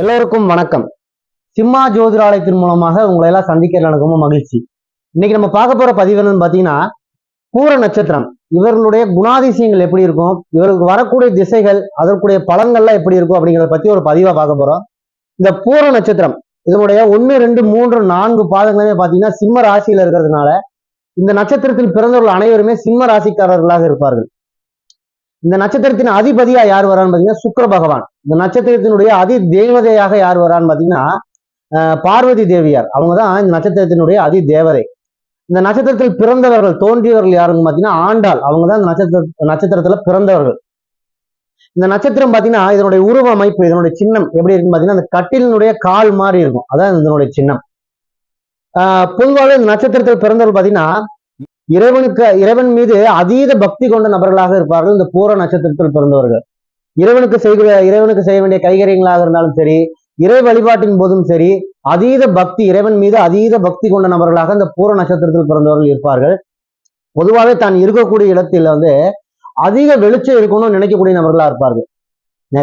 எல்லோருக்கும் வணக்கம். சிம்மா ஜோதிராலயத்தின் மூலமாக உங்களை எல்லாம் சந்திக்கிறது எனக்கு ரொம்ப மகிழ்ச்சி. இன்னைக்கு நம்ம பார்க்க போற பதிவு என்னன்னு பாத்தீங்கன்னா பூர நட்சத்திரம். இவர்களுடைய குணாதிசயங்கள் எப்படி இருக்கும்? இவர்களுக்கு வரக்கூடிய திசைகள் அதற்குடைய பலன்கள்லாம் எப்படி இருக்கும் அப்படிங்கிறத பத்தி ஒரு பதிவா பார்க்க போறோம். இந்த பூர நட்சத்திரம் இதனுடைய ஒன்று ரெண்டு மூன்று நான்கு பாதங்களுமே பாத்தீங்கன்னா சிம்ம ராசியில இருக்கிறதுனால இந்த நட்சத்திரத்தில் பிறந்தவர்கள் அனைவருமே சிம்ம ராசிக்காரர்களாக இருப்பார்கள். இந்த நட்சத்திரத்தின் அதிபதியா யார் வரான்னு பாத்தீங்கன்னா சுக்கர பகவான். இந்த நட்சத்திரத்தினுடைய அதி தேவதையாக யார் வரான்னு பாத்தீங்கன்னா பார்வதி தேவியார். அவங்க தான் இந்த நட்சத்திரத்தினுடைய அதி தேவதை. இந்த நட்சத்திரத்தில் பிறந்தவர்கள் தோன்றியவர்கள் யாருன்னு பாத்தீங்கன்னா ஆண்டாள். அவங்க தான் இந்த நட்சத்திர நட்சத்திரத்துல பிறந்தவர்கள். இந்த நட்சத்திரம் பாத்தீங்கன்னா இதனுடைய உருவ அமைப்பு இதனுடைய சின்னம் எப்படி இருக்குன்னு பாத்தீங்கன்னா அந்த கட்டிலினுடைய கால் மாதிரி இருக்கும். அதான் இதனுடைய சின்னம். ஆஹ் பொதுவாக இந்த நட்சத்திரத்தில் பிறந்தவர்கள் பாத்தீங்கன்னா இறைவனுக்கு இறைவன் மீது அதீத பக்தி கொண்ட நபர்களாக இருப்பார்கள். இந்த பூர நட்சத்திரத்தில் பிறந்தவர்கள். இறைவனுக்கு செய்கிற இறைவனுக்கு செய்ய வேண்டிய கைகரியங்களாக இருந்தாலும் சரி இறை வழிபாட்டின் போதும் சரி அதீத பக்தி இறைவன் மீது அதீத பக்தி கொண்ட நபர்களாக இந்த பூர நட்சத்திரத்தில் பிறந்தவர்கள் இருப்பார்கள். பொதுவாகவே தான் இருக்கக்கூடிய இடத்தில் வந்து அதிக வெளிச்சம் இருக்கணும்னு நினைக்கக்கூடிய நபர்களா இருப்பார்கள்.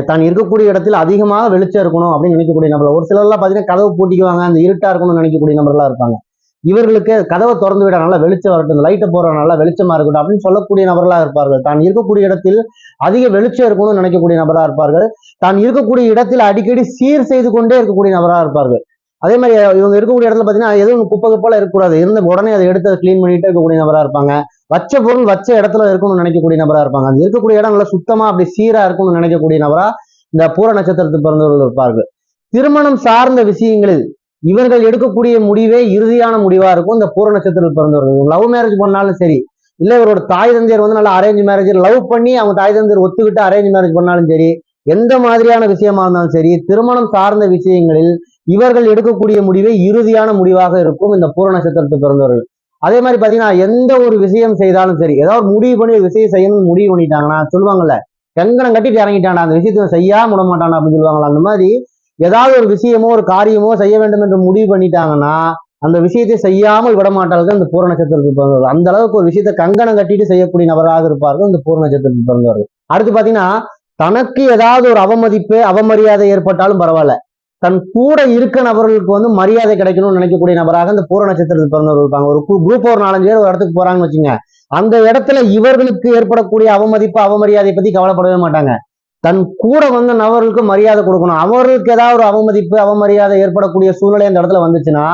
தான் இருக்கக்கூடிய இடத்தில் அதிகமாக வெளிச்சம் இருக்கணும் அப்படின்னு நினைக்கக்கூடிய நபர்கள் ஒரு சிலர்லாம் பார்த்தீங்கன்னா கதவு பூட்டிக்குவாங்க அந்த இருட்டா இருக்கணும்னு நினைக்கக்கூடிய நபர்களா இருப்பாங்க. இவர்களுக்கு கதவை திறந்து விட நல்லா வெளிச்சம் வரட்டும் லைட்டை போடுற நல்லா வெளிச்சமா இருக்கட்டும் அப்படின்னு சொல்லக்கூடிய நபர்களா இருப்பார்கள். தான் இருக்கக்கூடிய இடத்தில் அதிக வெளிச்சம் இருக்கணும்னு நினைக்கக்கூடிய நபரா இருப்பார்கள். தான் இருக்கக்கூடிய இடத்தில் அடிக்கடி சீர் செய்து கொண்டே இருக்கக்கூடிய நபரா இருப்பார்கள். அதே மாதிரி இவங்க இருக்கக்கூடிய இடத்துல பார்த்தீங்கன்னா எதுவும் குப்பை போல இருக்கக்கூடாது. இருந்த உடனே அதை எடுத்து அதை க்ளீன் பண்ணிட்டு இருக்கக்கூடிய நபரா இருப்பாங்க. வச்ச பொருள் வச்ச இடத்துல இருக்கணும்னு நினைக்கக்கூடிய நபரா இருப்பாங்க. அந்த இருக்கக்கூடிய இடம் நல்லா சுத்தமா அப்படி சீரா இருக்கணும்னு நினைக்கக்கூடிய நபரா இந்த பூர நட்சத்திரத்துக்கு பிறந்தவர்கள் இருப்பார்கள். திருமணம் சார்ந்த விஷயங்களில் இவர்கள் எடுக்கக்கூடிய முடிவே இறுதியான முடிவா இருக்கும். இந்த பூர நட்சத்திரத்தில் பிறந்தவர்கள். லவ் மேரேஜ் பண்ணாலும் சரி இல்ல இவரோட தாய் தந்தையர் வந்து நல்லா அரேஞ்ச் மேரேஜ் லவ் பண்ணி அவங்க தாய் தந்தையர் ஒத்துக்கிட்டு அரேஞ்ச் மேரேஜ் பண்ணாலும் சரி எந்த மாதிரியான விஷயமா இருந்தாலும் சரி திருமணம் சார்ந்த விஷயங்களில் இவர்கள் எடுக்கக்கூடிய முடிவே இறுதியான முடிவாக இருக்கும் இந்த பூர நட்சத்திரத்தில் பிறந்தவர்கள். அதே மாதிரி பாத்தீங்கன்னா எந்த ஒரு விஷயம் செய்தாலும் சரி ஏதாவது முடிவு பண்ணி ஒரு விஷயம் செய்யணும்னு முடிவு பண்ணிட்டாங்கன்னா சொல்லுவாங்கல்ல கங்கணம் கட்டிட்டு இறங்கிட்டானா அந்த விஷயத்தை செய்யாம விட மாட்டானா அப்படின்னு சொல்லுவாங்களா அந்த மாதிரி ஏதாவது ஒரு விஷயமோ ஒரு காரியமோ செய்ய வேண்டும் என்று முடிவு பண்ணிட்டாங்கன்னா அந்த விஷயத்தை செய்யாமல் விட மாட்டார்கள் இந்த பூர நட்சத்திரத்தில் பிறந்தவர்கள். அந்த அளவுக்கு ஒரு விஷயத்தை கங்கணம் கட்டிட்டு செய்யக்கூடிய நபராக இருப்பார்கள் இந்த பூர்ண நட்சத்திரத்தில் பிறந்தவர்கள். அடுத்து பாத்தீங்கன்னா தனக்கு ஏதாவது ஒரு அவமதிப்பு அவமரியாதை ஏற்பட்டாலும் பரவாயில்ல. தன் கூட இருக்க நபர்களுக்கு வந்து மரியாதை கிடைக்கணும்னு நினைக்கக்கூடிய நபராக இந்த பூர நட்சத்திரத்தில் பிறந்தவர்கள் இருப்பாங்க. ஒரு குரூப் ஒரு நாலஞ்சு பேர் ஒரு இடத்துக்கு போறாங்கன்னு வச்சுங்க. அந்த இடத்துல இவர்களுக்கு ஏற்படக்கூடிய அவமதிப்பு அவமரியாதை பத்தி கவலைப்படவே மாட்டாங்க. தன் கூட வந்த நபர்களுக்கு மரியாதை கொடுக்கணும். அவர்களுக்கு ஏதாவது ஒரு அவமதிப்பு அவமரியாதை ஏற்படக்கூடிய சூழ்நிலை அந்த இடத்துல வந்துச்சுன்னா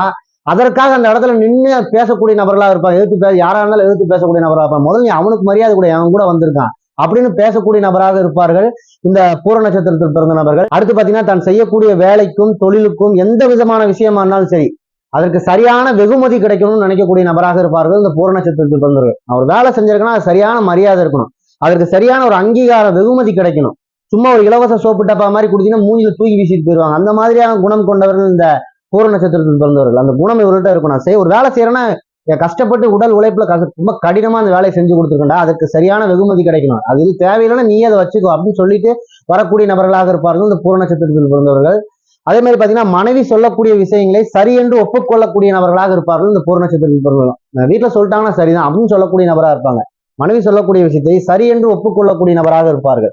அதற்காக அந்த இடத்துல நின்று பேசக்கூடிய நபர்களா இருப்பாங்க எதிர்த்து பேச யாரா இருந்தாலும் எதிர்த்து பேசக்கூடிய நபரா இருப்பாங்க முதல்ல நீ அவனுக்கு மரியாதை கூட அவன் கூட வந்திருக்கான். அப்படின்னு பேசக்கூடிய நபராக இருப்பார்கள் இந்த பூர நட்சத்திரத்தில் பிறந்த நபர்கள். அடுத்து பாத்தீங்கன்னா தான் செய்யக்கூடிய வேலைக்கும் தொழிலுக்கும் எந்த விதமான விஷயமா இருந்தாலும் சரி அதற்கு சரியான வெகுமதி கிடைக்கணும்னு நினைக்கக்கூடிய நபராக இருப்பார்கள் இந்த பூர நட்சத்திரத்தில் பிறந்தவர்கள். அவர் வேலை செஞ்சிருக்கனா சரியான மரியாதை இருக்கணும். அதற்கு சரியான ஒரு அங்கீகார வெகுமதி கிடைக்கணும். சும்மா ஒரு இலவச சோப்பு டப்பா மாதிரி கொடுத்தீங்கன்னா மூஞ்சில தூக்கி வீசிட்டு போயிருவாங்க. அந்த மாதிரியான குணம் கொண்டவர்கள் இந்த பூர நட்சத்திரத்தில் பிறந்தவர்கள். அந்த குணம் இவர்கிட்ட இருக்கணும் செய்ய ஒரு வேலை செய்யறேன்னா கஷ்டப்பட்டு உடல் உழைப்புல கஷ்ட- ரொம்ப கடினமா அந்த வேலையை செஞ்சு கொடுத்துருக்கண்டா அதுக்கு சரியான வெகுமதி கிடைக்கணும். அது தேவையில்லைன்னா நீ அதை வச்சுக்கோ அப்படின்னு சொல்லிட்டு வரக்கூடிய நபர்களாக இருப்பார்கள் இந்த பூர நட்சத்திரத்தில் பிறந்தவர்கள். அதே மாதிரி பாத்தீங்கன்னா மனைவி சொல்லக்கூடிய விஷயங்களை சரி என்று ஒப்புக்கொள்ளக்கூடிய நபர்களாக இருப்பார்கள் இந்த பூர நட்சத்திரத்தில் பிறந்தவர்கள். வீட்டுல சொல்லிட்டாங்கன்னா சரிதான் அப்படின்னு சொல்லக்கூடிய நபரா இருப்பாங்க. மனைவி சொல்லக்கூடிய விஷயத்தை சரி என்று ஒப்புக்கொள்ளக்கூடிய நபராக இருப்பார்கள்.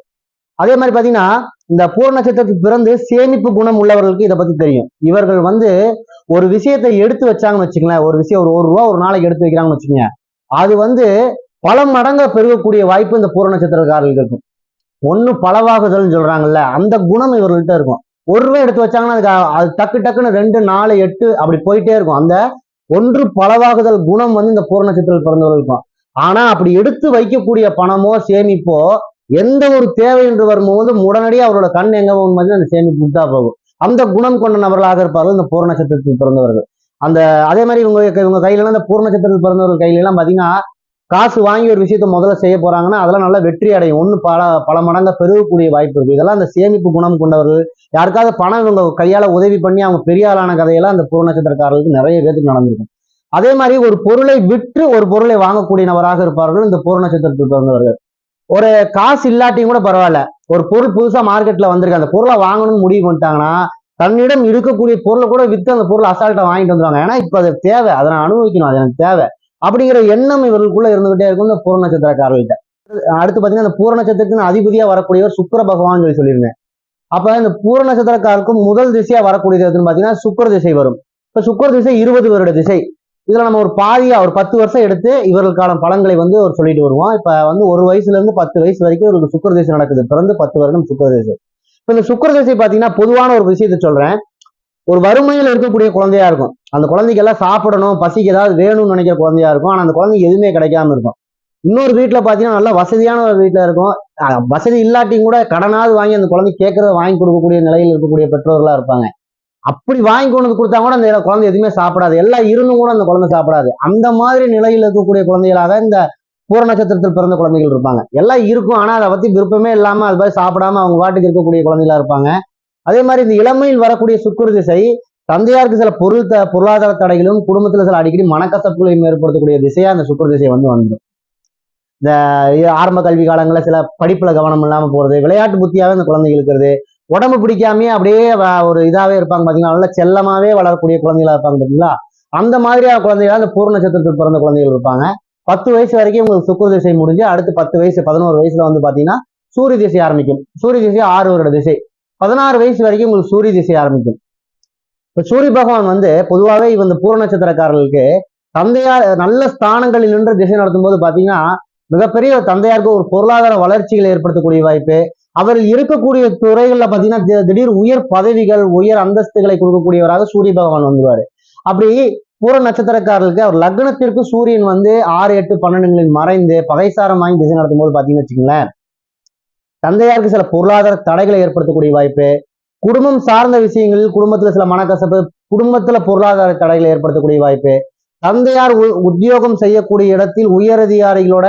அதே மாதிரி பாத்தீங்கன்னா இந்த பூர நட்சத்திரத்துக்கு பிறந்து சேமிப்பு குணம் உள்ளவர்களுக்கு இதை பத்தி தெரியும். இவர்கள் வந்து ஒரு விஷயத்தை எடுத்து வச்சாங்கன்னு வச்சுங்களேன் ஒரு விஷயம் ஒரு ஒரு ரூபா ஒரு நாளைக்கு எடுத்து வைக்கிறாங்கன்னு வச்சுக்கோங்க. அது வந்து பல மடங்கா பெருகக்கூடிய வாய்ப்பு இந்த பூர நட்சத்திரக்காரர்களுக்கு இருக்கும். ஒண்ணு பலவாகுதல்னு சொல்றாங்கல்ல அந்த குணம் இவர்கள்ட்ட இருக்கும். ஒரு ரூபாய் எடுத்து வச்சாங்கன்னா அதுக்கு அது டக்கு டக்குன்னு ரெண்டு நாலு எட்டு அப்படி போயிட்டே இருக்கும். அந்த ஒன்று பலவாகுதல் குணம் வந்து இந்த பூர நட்சத்திரத்தில் பிறந்தவர்கள் இருக்கும். ஆனா அப்படி எடுத்து வைக்கக்கூடிய பணமோ சேமிப்போ எந்த ஒரு தேவை என்று வரும்போது உடனடியாக அவரோட கண் எங்க போகும் பார்த்தீங்கன்னா அந்த சேமிப்பு தான் போகும். அந்த குணம் கொண்ட நபர்களாக இருப்பார்கள் இந்த பூர்ண நட்சத்திரத்தில் பிறந்தவர்கள். அந்த அதே மாதிரி இவங்க இவங்க கையில இந்த பூர நட்சத்திரத்தில் பிறந்தவர்கள் கையில எல்லாம் பாத்தீங்கன்னா காசு வாங்கி ஒரு விஷயத்த முதல்ல செய்ய போறாங்கன்னா அதெல்லாம் நல்லா வெற்றி அடையும். ஒண்ணு பல பல மடங்கா பெருகக்கூடிய வாய்ப்பு இருக்கு. இதெல்லாம் அந்த சேமிப்பு குணம் கொண்டவர்கள் யாருக்காவது பணம் இவங்க கையால உதவி பண்ணி அவங்க பெரிய ஆளான கதையெல்லாம் அந்த பூர்ண நட்சத்திரக்காரர்களுக்கு நிறைய பேருக்கு நடந்திருக்கும். அதே மாதிரி ஒரு பொருளை விற்று ஒரு பொருளை வாங்கக்கூடிய நபராக இருப்பார்கள் இந்த பூர்ண நட்சத்திரத்தில் பிறந்தவர்கள். ஒரு காசு இல்லாட்டியும் கூட பரவாயில்ல. ஒரு பொருள் புதுசா மார்க்கெட்ல வந்திருக்கு. அந்த பொருளை வாங்கணும்னு முடிவு பண்ணிட்டாங்கன்னா தன்னிடம் இருக்கக்கூடிய பொருளை கூட வித்து அந்த பொருளை அசால்ட்டா வாங்கிட்டு வந்துருவாங்க. ஏன்னா இப்ப அது தேவை. அதை நான் அனுபவிக்கணும். அது எனக்கு தேவை. அப்படிங்கிற எண்ணம் இவர்களுக்குள்ள இருந்துகிட்டே இருக்கும் இந்த பூர நட்சத்திரக்காரர்கள்ட்ட. அடுத்து பாத்தீங்கன்னா அந்த பூர நட்சத்திரத்தின் அதிபதியா வரக்கூடியவர் சுக்கர பகவான் சொல்லி சொல்லியிருந்தேன். அப்ப இந்த பூர நட்சத்திரக்காரருக்கும் முதல் திசையா வரக்கூடியது பார்த்தீங்கன்னா பாத்தீங்கன்னா திசை வரும். இப்ப சுக்கர திசை இருபது வருட திசை. இதுல நம்ம ஒரு பாதியா ஒரு பத்து வருஷம் எடுத்து இவர்களுக்கான பலன்களை வந்து ஒரு சொல்லிட்டு வருவோம். இப்ப வந்து ஒரு வயசுல இருந்து பத்து வயசு வரைக்கும் ஒரு சுக்கர திசை நடக்குது. பிறந்து பத்து வருடம் சுக்கர திசை. இப்ப இந்த சுக்கர திசை பாத்தீங்கன்னா பொதுவான ஒரு விஷயத்தை சொல்றேன். ஒரு வறுமையில் இருக்கக்கூடிய குழந்தையா இருக்கும். அந்த குழந்தைக்கு எல்லாம் சாப்பிடணும் பசிக்கு ஏதாவது வேணும்னு நினைக்கிற குழந்தையா இருக்கும். ஆனா அந்த குழந்தைக்கு எதுவுமே கிடைக்காம இருக்கும். இன்னொரு வீட்டுல பாத்தீங்கன்னா நல்ல வசதியான ஒரு வீட்டுல இருக்கும். வசதி இல்லாட்டியும் கூட கடனாவது வாங்கி அந்த குழந்தை கேட்கறத வாங்கி கொடுக்கக்கூடிய நிலையில் இருக்கக்கூடிய பெற்றோர்களா இருப்பாங்க. அப்படி வாங்கி கொண்டு வந்து கொடுத்தா கூட அந்த குழந்தை எதுவுமே சாப்பிடாது. எல்லாம் இருந்தும் கூட அந்த குழந்தை சாப்பிடாது. அந்த மாதிரி நிலையில் இருக்கக்கூடிய குழந்தைகளாக இந்த பூர நட்சத்திரத்தில் பிறந்த குழந்தைகள் இருப்பாங்க. எல்லாம் இருக்கும். ஆனா அதை பற்றி விருப்பமே இல்லாம அது மாதிரி சாப்பிடாம அவங்க வாட்டுக்கு இருக்கக்கூடிய குழந்தைகளா இருப்பாங்க. அதே மாதிரி இந்த இளமையில் வரக்கூடிய சுக்குரு திசை தந்தையாருக்கு சில பொருள் த பொருளாதார தடைகளும் குடும்பத்துல சில அடிக்கடி மனக்கசப்புகளையும் ஏற்படுத்தக்கூடிய திசையா அந்த சுக்குரு திசை வந்து வந்துடும். இந்த ஆரம்ப கல்வி காலங்களில் சில படிப்புல கவனம் இல்லாம போறது விளையாட்டு புத்தியாவே அந்த குழந்தைகள் இருக்கிறது உடம்பு பிடிக்காமயே அப்படியே ஒரு இதாவே இருப்பாங்க பாத்தீங்கன்னா நல்ல செல்லமாவே வளரக்கூடிய குழந்தைகளா இருப்பாங்க பாத்தீங்களா? அந்த மாதிரியான குழந்தைகளா அந்த பூர்ண நட்சத்திரத்துக்கு பிறந்த குழந்தைகள் இருப்பாங்க. பத்து வயசு வரைக்கும் உங்களுக்கு சுக்குர திசை முடிஞ்சு அடுத்து பத்து வயசு பதினோரு வயசுல வந்து பாத்தீங்கன்னா சூரிய திசை ஆரம்பிக்கும். சூரிய திசை ஆறு வருட திசை. பதினாறு வயசு வரைக்கும் உங்களுக்கு சூரிய திசை ஆரம்பிக்கும். இப்ப சூரிய பகவான் வந்து பொதுவாகவே இவன் பூர்ண நட்சத்திரக்காரர்களுக்கு தந்தையார் நல்ல ஸ்தானங்களில் நின்று திசை நடத்தும் போது பாத்தீங்கன்னா மிகப்பெரிய ஒரு தந்தையாருக்கு ஒரு பொருளாதார வளர்ச்சிகளை ஏற்படுத்தக்கூடிய வாய்ப்பு அவர் இருக்கக்கூடிய துறைகள்ல பாத்தீங்கன்னா திடீர் உயர் பதவிகள் உயர் அந்தஸ்துகளை கொடுக்கக்கூடியவராக சூரிய பகவான் வந்துருவாரு. அப்படி பூர நட்சத்திரக்காரர்களுக்கு அவர் லக்னத்திற்கு சூரியன் வந்து ஆறு எட்டு பன்னெண்டுகளில் மறைந்து பகைசாரம் வாங்கி திசை நடத்தும் போது பாத்தீங்கன்னு வச்சுங்களேன் தந்தையாருக்கு சில பொருளாதார தடைகளை ஏற்படுத்தக்கூடிய வாய்ப்பு குடும்பம் சார்ந்த விஷயங்களில் குடும்பத்துல சில மனக்கசப்பு குடும்பத்துல பொருளாதார தடைகளை ஏற்படுத்தக்கூடிய வாய்ப்பு தந்தையார் உ- உத்தியோகம் செய்யக்கூடிய இடத்தில் உயரதிகாரிகளோட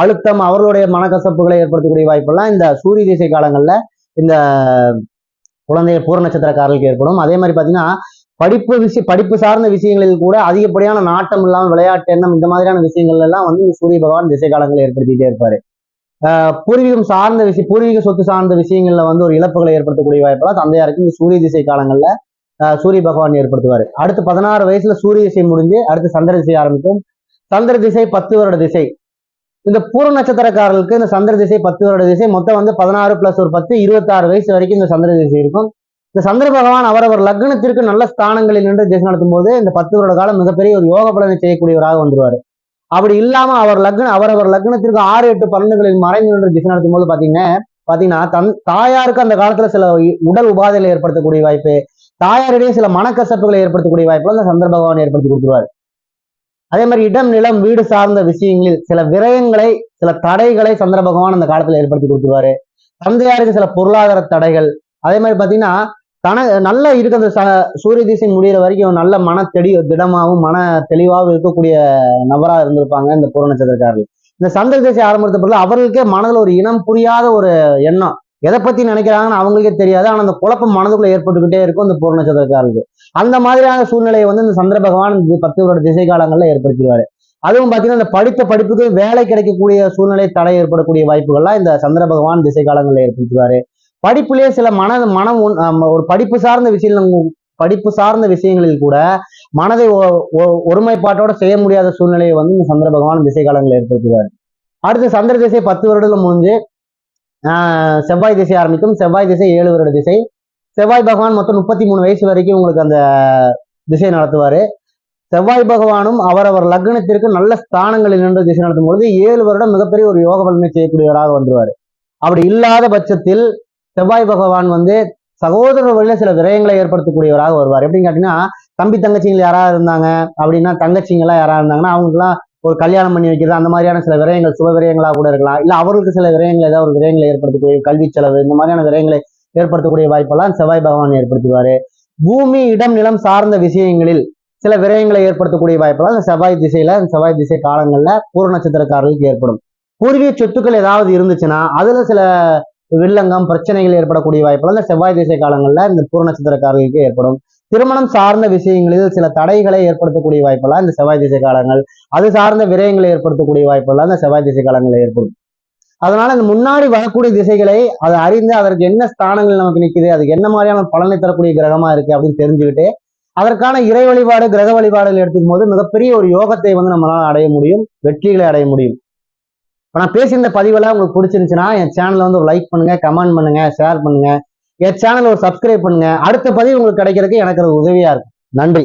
அழுத்தம் அவர்களுடைய மனக்கசப்புகளை ஏற்படுத்தக்கூடிய வாய்ப்பெல்லாம் இந்த சூரிய திசை காலங்களில் இந்த குழந்தை பூர நட்சத்திரக்காரர்களுக்கு ஏற்படும். அதே மாதிரி பாத்தீங்கன்னா படிப்பு விஷய படிப்பு சார்ந்த விஷயங்களில் கூட அதிகப்படியான நாட்டம் இல்லாமல் விளையாட்டு எண்ணம் இந்த மாதிரியான விஷயங்கள் எல்லாம் வந்து சூரிய பகவான் திசை காலங்களை ஏற்படுத்திட்டே இருப்பாரு. ஆஹ் பூர்வீகம் சார்ந்த விஷயம் பூர்வீக சொத்து சார்ந்த விஷயங்கள்ல வந்து ஒரு இழப்புகளை ஏற்படுத்தக்கூடிய வாய்ப்பெல்லாம் தந்தையாருக்கு இந்த சூரிய திசை காலங்கள்ல ஆஹ் சூரிய பகவான் ஏற்படுத்துவார். அடுத்து பதினாறு வயசுல சூரிய திசை முடிஞ்சு அடுத்து சந்திர திசை ஆரம்பிக்கும். சந்திர திசை பத்து வருட திசை. இந்த பூர நட்சத்திரக்காரர்களுக்கு இந்த சந்திர திசை பத்து வருட திசை மொத்தம் வந்து பதினாறு பிளஸ் ஒரு பத்து இருபத்தாறு வயசு வரைக்கும் இந்த சந்திர திசை இருக்கும். இந்த சந்திர பகவான் அவரவர் லக்னத்திற்கு நல்ல ஸ்தானங்களில் நின்று திசை நடத்தும் போது இந்த பத்து வருட காலம் மிகப்பெரிய ஒரு யோக பலனை செய்யக்கூடியவராக வந்துருவாரு. அப்படி இல்லாம அவர் லக்ன அவரவர் லக்னத்திற்கு ஆறு எட்டு பலன்களில் மறைந்து நின்று திசை நடத்தும் போது பாத்தீங்கன்னா பாத்தீங்கன்னா தன் தாயாருக்கு அந்த காலத்துல சில உடல் உபாதைகளை ஏற்படுத்தக்கூடிய வாய்ப்பு தாயாரிடையே சில மனக்கசப்புகளை ஏற்படுத்தக்கூடிய வாய்ப்பு அந்த சந்திர பகவான் ஏற்படுத்தி கொடுத்துருவாரு. அதே மாதிரி இடம் நிலம் வீடு சார்ந்த விஷயங்களில் சில விரயங்களை சில தடைகளை சந்திர பகவான் அந்த காலத்துல ஏற்படுத்தி கொடுத்துருவாரு. தந்தையாருக்கு சில பொருளாதார தடைகள். அதே மாதிரி பாத்தீங்கன்னா தன நல்லா இருக்க அந்த ச- சூரிய திசை முடிகிற வரைக்கும் நல்ல மன தெளி திடமாவும் மன தெளிவாகவும் இருக்கக்கூடிய நபரா இருந்திருப்பாங்க இந்த பூர நட்சத்திரக்காரர்கள் இந்த சந்திர திசை ஆரம்பித்த பிறகு அவர்களுக்கே மனதில் ஒரு இனம் புரியாத ஒரு எண்ணம். எதை பத்தி நினைக்கிறாங்கன்னு அவங்களுக்கே தெரியாது. ஆனா அந்த குழப்பம் மனதுக்குள்ள ஏற்பட்டுக்கிட்டே இருக்கும் இந்த பூர நட்சத்திரக்காரர்களுக்கு அந்த மாதிரியான சூழ்நிலையை வந்து இந்த சந்திர பகவான் இந்த பத்து வருட திசை காலங்களில் ஏற்படுத்திடுவாரு. அதுவும் பாத்தீங்கன்னா இந்த படித்த படிப்புக்கு வேலை கிடைக்கக்கூடிய சூழ்நிலை தடை ஏற்படக்கூடிய வாய்ப்புகள்லாம் இந்த சந்திர பகவான் திசை காலங்களில் ஏற்படுத்துவாரு படிப்புலயே சில மன மனம் ஒன்- ஒரு படிப்பு சார்ந்த விஷயம் படிப்பு சார்ந்த விஷயங்களில் கூட மனதை ஒருமைப்பாட்டோட செய்ய முடியாத சூழ்நிலையை வந்து இந்த சந்திர பகவான் திசை காலங்களில் ஏற்படுத்துவார் அடுத்து சந்திர திசை பத்து வருடங்கள் முடிஞ்சு ஆஹ், செவ்வாய் திசை ஆரம்பிக்கும். செவ்வாய் திசை ஏழு வருட திசை. செவ்வாய் பகவான் மொத்தம் முப்பத்தி மூணு வயசு வரைக்கும் உங்களுக்கு அந்த திசை நடத்துவாரு. செவ்வாய் பகவானும் அவரவர் லக்னத்திற்கு நல்ல ஸ்தானங்களில் நின்று திசை நடத்தும் பொழுது ஏழு வருடம் மிகப்பெரிய ஒரு யோக பலனை செய்யக்கூடியவராக வந்துருவார். அப்படி இல்லாத பட்சத்தில் செவ்வாய் பகவான் வந்து சகோதர வழியில சில விரயங்களை ஏற்படுத்தக்கூடியவராக வருவார். எப்படின்னு கேட்டீங்கன்னா தம்பி தங்கச்சிங்கள் யாராவது இருந்தாங்க அப்படின்னா தங்கச்சிங்கெல்லாம் யாராக யாராவது இருந்தாங்கன்னா அவங்களுக்குலாம் ஒரு கல்யாணம் பண்ணி வைக்கிறது அந்த மாதிரியான சில விரயங்கள் சுப விரயங்களாக கூட இருக்கலாம். இல்லை அவருக்கு சில விரயங்கள் ஏதாவது ஒரு விரயங்களை ஏற்படுத்தக்கூடிய கல்வி செலவு இந்த மாதிரியான விரயங்களை ஏற்படுத்தக்கூடிய வாய்ப்பெல்லாம் செவ்வாய் பகவான் ஏற்படுத்துவாரு பூமி இடம் நிலம் சார்ந்த விஷயங்களில் சில விரயங்களை ஏற்படுத்தக்கூடிய வாய்ப்பெல்லாம் செவ்வாய் திசையில செவ்வாய் திசை காலங்கள்ல பூர நட்சத்திரக்காரர்களுக்கு ஏற்படும். பூர்வீக சொத்துக்கள் ஏதாவது இருந்துச்சுன்னா அதுல சில வில்லங்கம் பிரச்சனைகள் ஏற்படக்கூடிய வாய்ப்பெல்லாம் இந்த செவ்வாய் திசை காலங்கள்ல இந்த பூர நட்சத்திரக்காரர்களுக்கு ஏற்படும். திருமணம் சார்ந்த விஷயங்களில் சில தடைகளை ஏற்படுத்தக்கூடிய வாய்ப்பெல்லாம் இந்த செவ்வாய் திசை காலங்கள் அது சார்ந்த விரயங்களை ஏற்படுத்தக்கூடிய வாய்ப்பெல்லாம் இந்த செவ்வாய் திசை காலங்களில் ஏற்படும். அதனால இந்த முன்னாடி வரக்கூடிய திசைகளை அதை அறிந்து அதற்கு என்ன ஸ்தானங்கள் நமக்கு நிக்குது அது என்ன மாதிரியான பலனை தரக்கூடிய கிரகமா இருக்கு அப்படின்னு தெரிஞ்சுக்கிட்டு அதற்கான இறை வழிபாடு கிரக வழிபாடுகள் எடுத்துக்கும் போது மிகப்பெரிய ஒரு யோகத்தை வந்து நம்மளால அடைய முடியும் வெற்றிகளை அடைய முடியும். இப்போ நான் பேசியிருந்த பதிவெல்லாம் உங்களுக்கு பிடிச்சிருந்துச்சுன்னா என் சேனலை வந்து ஒரு லைக் பண்ணுங்க கமெண்ட் பண்ணுங்க ஷேர் பண்ணுங்க. என் சேனலை ஒரு சப்ஸ்கிரைப் பண்ணுங்க. அடுத்த பதிவு உங்களுக்கு கிடைக்கிறதுக்கு எனக்கு அது உதவியா இருக்கும். நன்றி.